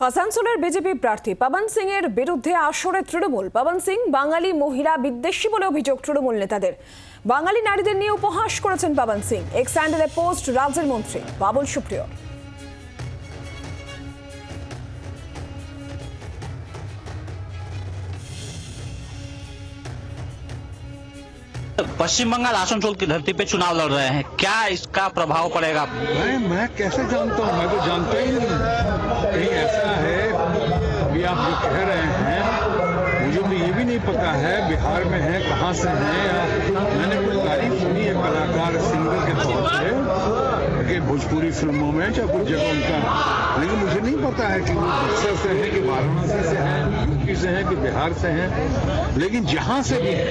আসানসোলের বিজেপি প্রার্থী পবন সিং এর বিরুদ্ধে আসরে তৃণমূল পবন সিং বাঙালি মহিলা বিদ্বেষী বলে অভিযোগ তৃণমূল নেতাদের বাঙালি নারীদের নিয়ে উপহাস করেছেন পবন সিং এক্স হ্যান্ডেলে পোস্ট রাজ্যের মন্ত্রী বাবুল সুপ্রিয় पश्चिम बंगाल आसनसोल की धरती पे चुनाव लड़ रहे हैं क्या इसका प्रभाव पड़ेगा मैं मैं कैसे जानता हूँ मैं तो जानता ही नहीं कहीं ऐसा है? अभी आप जो कह रहे हैं, मुझे तो ये भी नहीं पता है बिहार में है, कहाँ से हैं या मैंने कोई तारीफ़ सुनी है कलाकार सिंगर के तौर पे कि भोजपुरी फ़िल्मों में चाहे कुछ जगह उनका? लेकिन मुझे नहीं पता है कि वो बक्सर से है, कि वाराणसी से है, यूपी से है, कि बिहार से है, लेकिन जहाँ से भी है,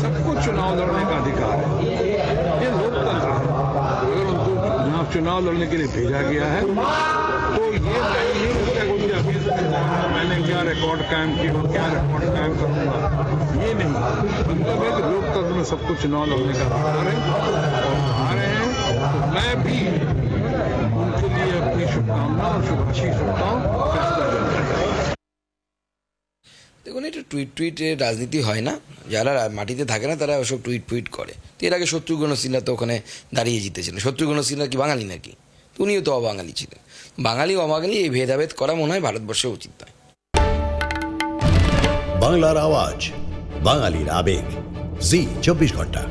सबको चुनाव लड़ने का अधिकार है ये लोकतंत्र है अगर उनको चुनाव लड़ने के लिए भेजा गया है। तो ये मैंने क्या रिकॉर्ड कायम किया, क्या रिकॉर्ड कायम करूँगा? ये नहीं। मतलब है कि लोकतंत्र में सबको चुनाव लड़ने का अधिकार है, और आ रहे हैं तो मैं भी उनके लिए अपनी शुभकामना और शुभाशीष रखता हूँ। দেখুন, এটা টুইট টুইটে রাজনীতি হয় না। যারা মাটিতে থাকে না, তারা ওসব টুইট টুইট করে। তো এর আগে শত্রুঘ্ন সিনহা তো ওখানে দাঁড়িয়ে জিতেছিলেন শত্রুঘ্ন সিনহা কি বাঙালি নাকি? উনিও তো অবাঙালি ছিলেন। বাঙালি, অবাঙালি এই ভেদাভেদ করা মনে হয় ভারতবর্ষে উচিত নয়। বাংলার আওয়াজ, বাঙালির আবেগ। জি, চব্বিশ ঘণ্টা।